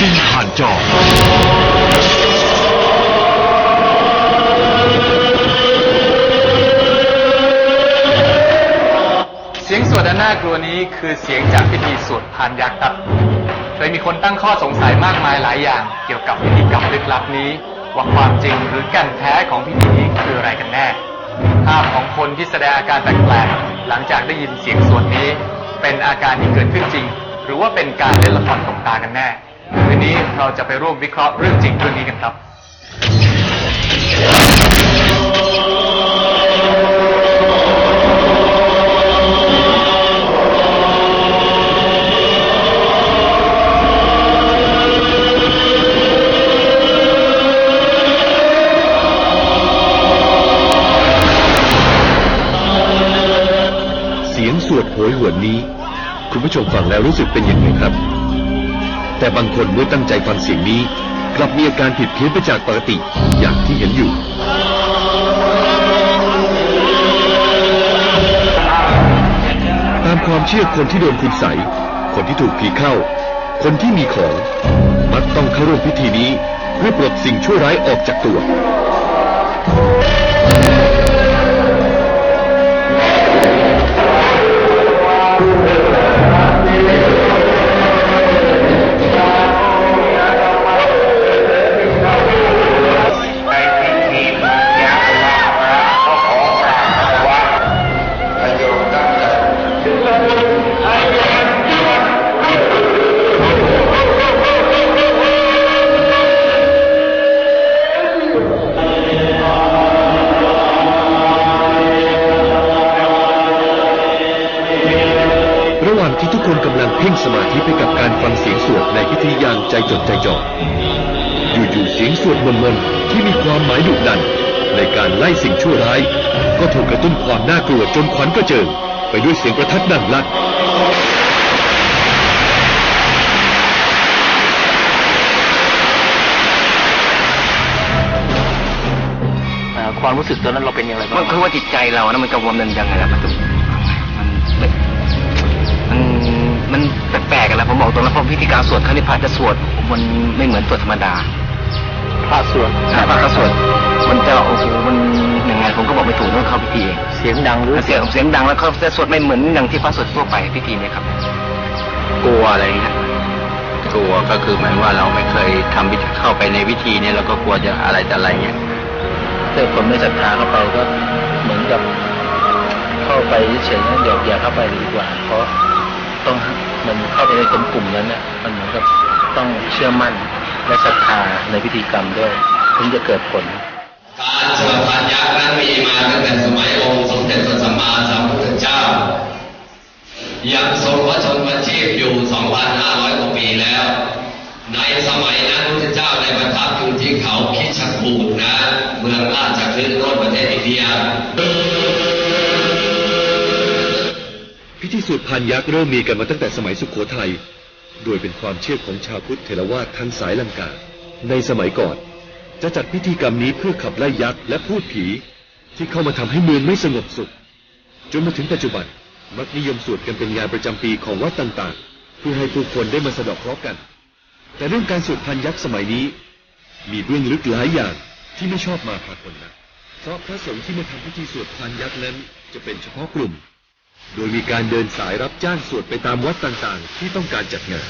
จริงผ่านจอ เสียงสวดอันน่ากลัวนี้คือเสียงจากพิธีสวดพานยักษ์ครับโดยมีคนตั้งข้อสงสัยมากมายหลายอย่าง เกี่ยวกับพิธีกรรมลึกลับนี้ ว่าความจริงหรือแก่นแท้ของพิธีนี้คืออะไรกันแน่ ภาพของคนที่แสดงอาการแปลกๆหลังจากได้ยินเสียงสวดนี้ เป็นอาการที่เกิดขึ้นจริง หรือว่าเป็นการเล่นละครตกตากันแน่ เราจะไปร่วมวิเคราะห์เรื่องจริงเรื่องนี้กันครับ เสียงสวดโหยหวนนี้ คุณผู้ชมฟังแล้วรู้สึกเป็นยังไงครับ แต่บางคนเมื่อตั้งใจฟังเสียงนี้ กลับมีอาการผิดเพี้ยนไปจากปกติอย่างที่เห็นอยู่ตามความเชื่อคนที่โดนคุณใสคนที่ถูกผีเข้า คนที่มีของ มักต้องเข้าร่วมพิธีนี้เพื่อปลดสิ่งชั่วร้ายออกจากตัว ฟังเสียงสวดในพิธีอย่างใจจดใจจ่อ อยู่ๆเสียงสวดมนต์ๆที่มีความหมายดุดัน ในการไล่สิ่งชั่วร้าย ก็ถูกกระตุ้นความน่ากลัวจนขวัญกระเจิง ไปด้วยเสียงประทัดดังลั่นความรู้สึกตอนนั้นเราเป็นอย่างไรมับ้านงคือว่าจิตใจเรานะมันกระวนมันยังไงล่ะมันต้อ นแล้วผมบอกตรงนั้นเพราะพิธีการสวดครั้งนี้พระจะสวดมันไม่เหมือนสวดธรรมดาพระสวดถ้าพระก็สวดมันจะโอ้โหมันยังไงผมก็บอกไม่ถูกต้องเข้าพิธีเองเสียงดังหรือเสียงเสียงดังแล้วเขาจะสวดไม่เหมือนอย่างที่พระสวดทั่วไปพิธีเนี้ครับ กลัวอะไรเงี้ยกลัวก็คือหมายว่าเราไม่เคยทำพิธีเข้าไปในวิธีนี้เราก็กลัวจะอะไรแต่อะไรเงี้ยถ้าคนไม่ศรัทธาเข้าไปก็เหมือนกับ เข้าไปเฉยๆนะอย่าอย่าเข้าไปดีกว่า เพราะต้อง มันเข้าไปในกลุ่มกลุ่มนั้นเนี่ยมันเหมือนกับต้องเชื่อมั่นและศรัทธาในพิธีกรรมด้วยถึงจะเกิดผล การสวดปัญญานั้นมีมาตั้งแต่สมัยองค์สมเด็จพระสัมมาสัมพุทธเจ้า ยังทรงพระชนมชีพอยู่ 2,500 กว่าปีแล้ว ในสมัยนั้นพระพุทธเจ้าได้ประทับอยู่ที่เขา สวดพานยักษ์เริ่มมีกันมาตั้งแต่สมัยสุขโขทัย โดยเป็นความเชื่อของชาวพุทธเถรวาททั้งสายลังกา ในสมัยก่อน จะจัดพิธีกรรมนี้เพื่อขับไล่ยักษ์และพูดผี ที่เข้ามาทำให้เมืองไม่สงบสุข จนมาถึงปัจจุบันมักนิยมสวดกันเป็นงานประจำปีของวัดต่างๆ เพื่อให้ผู้คนได้มาสะเดอกเคราะห์กัน แต่เรื่องการสวดพันยักษ์สมัยนี้ มีเบื้องลึกหลายอย่างที่ไม่ชอบมาพากลนะเพราะพระสงฆ์ที่มาทำพิธีสวดพันยักษ์นั้นจะเป็นเฉพาะกลุ่ม โดยมีการเดินสายรับจ้างสวดไปตามวัดต่างๆ ที่ต้องการจัดงาน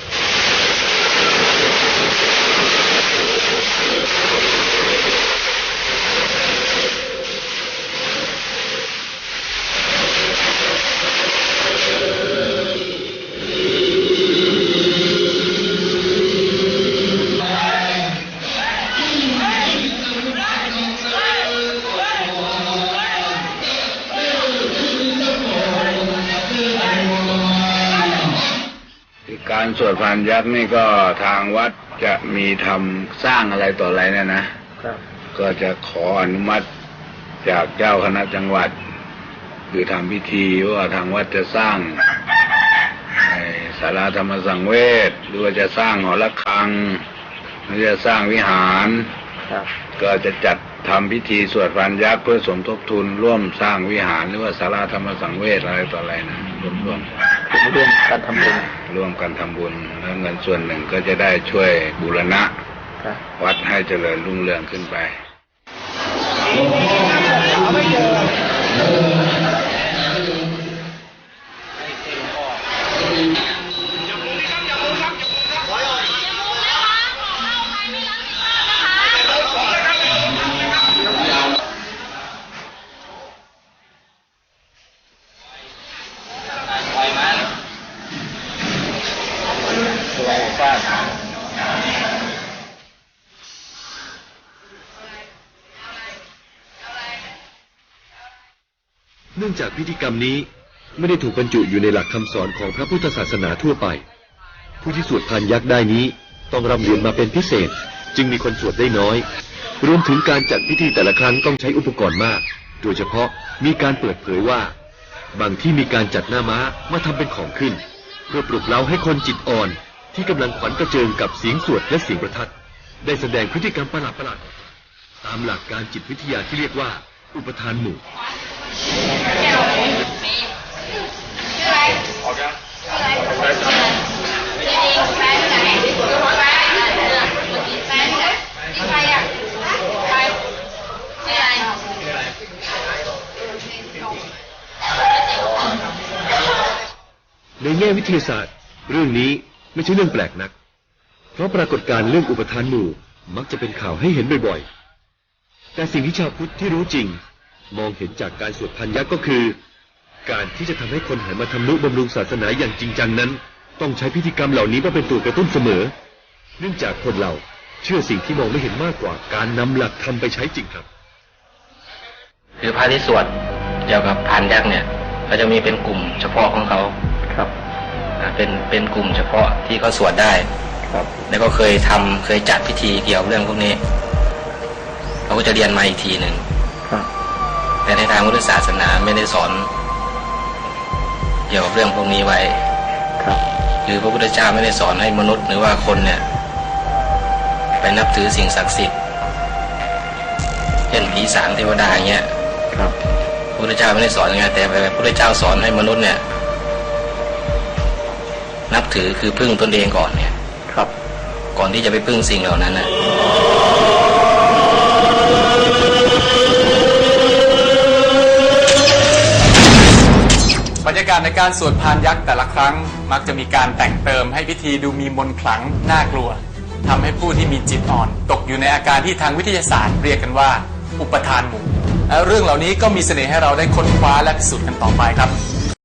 การสวดพานยักษ์นี่ก็ทางวัดจะมีทำสร้างอะไรต่ออะไรเนี่ยนะครับก็จะขออนุมัติจากเจ้าคณะจังหวัด คือทำพิธีว่าทางวัดจะสร้างไอ้ศาลาธรรมสังเวชหรือว่าจะสร้างหอระฆังหรือจะสร้างวิหารครับก็จะจัดทำพิธีสวดพานยักษ์เพื่อสมทบทุนร่วมสร้างวิหารหรือว่าศาลาธรรมสังเวชอะไรต่ออะไรนะรวมๆเรื่องการทำบุญร่วมกันทำบุญแล้วเงินส่วนหนึ่งก็จะได้ช่วยบูรณะครับวัดให้เจริญรุ่งเรืองขึ้นไป ตัวฟาดเนื่องจากพิธีกรรมนี้ไม่ได้ถูกบรรจุอยู่ในหลักคำสอนของพระพุทธศาสนาทั่วไป ผู้ที่สวดพานยักษ์ได้นี้ต้องร่ำเรียนมาเป็นพิเศษ จึงมีคนสวดได้น้อย รวมถึงการจัดพิธีแต่ละครั้งต้องใช้อุปกรณ์มาก โดยเฉพาะมีการเปิดเผยว่า บางที่มีการจัดหน้าม้ามาทำเป็นของขึ้น เพื่อปลุกเร้าให้คนจิตอ่อน ที่กำลังขวัญกระเจิงกับเสียงสวดและเสียงประทัด ได้แสดงพฤติกรรมประหลาดๆตามหลักการจิตวิทยาที่เรียกว่า อุปทานหมู่ในแง่วิทยาศาสตร์ เรื่องนี้ ไม่ใช่เรื่องแปลกนัก เพราะปรากฏการณ์เรื่องอุปทานหมู่มักจะเป็นข่าวให้เห็นบ่อยๆ แต่สิ่งที่ชาวพุทธที่รู้จริง มองเห็นจากการสวดพันยักษ์ก็คือ การที่จะทำให้คนหันมาทำนุบำรุงศาสนาอย่างจริงจังนั้น ต้องใช้พิธีกรรมเหล่านี้มาเป็นตัวกระตุ้นเสมอ เนื่องจากคนเราเชื่อสิ่งที่มองไม่เห็นมากกว่าการนำหลักธรรมไปใช้จริงครับ คือพระที่สวดเกี่ยวกับพานยักษ์เนี่ยเขาจะมีเป็นกลุ่มเฉพาะของเขา เป็นเป็นกลุ่มเฉพาะที่เขาสวดได้ครับ แล้วก็เคยทำเคยจัดพิธีเกี่ยวกับเรื่องพวกนี้เขาก็จะเรียนมาอีกทีหนึ่งแต่ในทางพุทธศาสนาไม่ได้สอน เกี่ยวกับเรื่องพวกนี้ไว้หรือพระพุทธเจ้าไม่ได้สอนให้มนุษย์หรือว่าคนเนี่ย ไปนับถือสิ่งศักดิ์สิทธิ์เช่นผีสางเทวดาอย่างเงี้ยครับพระพุทธเจ้าไม่ได้สอนอย่างเงี้ยแต่พระพุทธเจ้าสอนให้มนุษย์เนี่ยนับ ถือคือพึ่งตนเองก่อนเนี่ย ครับ ก่อนที่จะไปพึ่งสิ่งเหล่านั้นนะบรรยากาศในการสวดพานยักษ์แต่ละครั้ง มักจะมีการแต่งเติมให้พิธีดูมีมนต์ขลังน่ากลัวทำให้ผู้ที่มีจิตอ่อน ตกอยู่ในอาการที่ทางวิทยาศาสตร์เรียกกันว่า อุปทานหมู่และเรื่องเหล่านี้ก็มีเสน่ห์ให้เราได้ค้นคว้าและพิสูจน์กันต่อไปครับ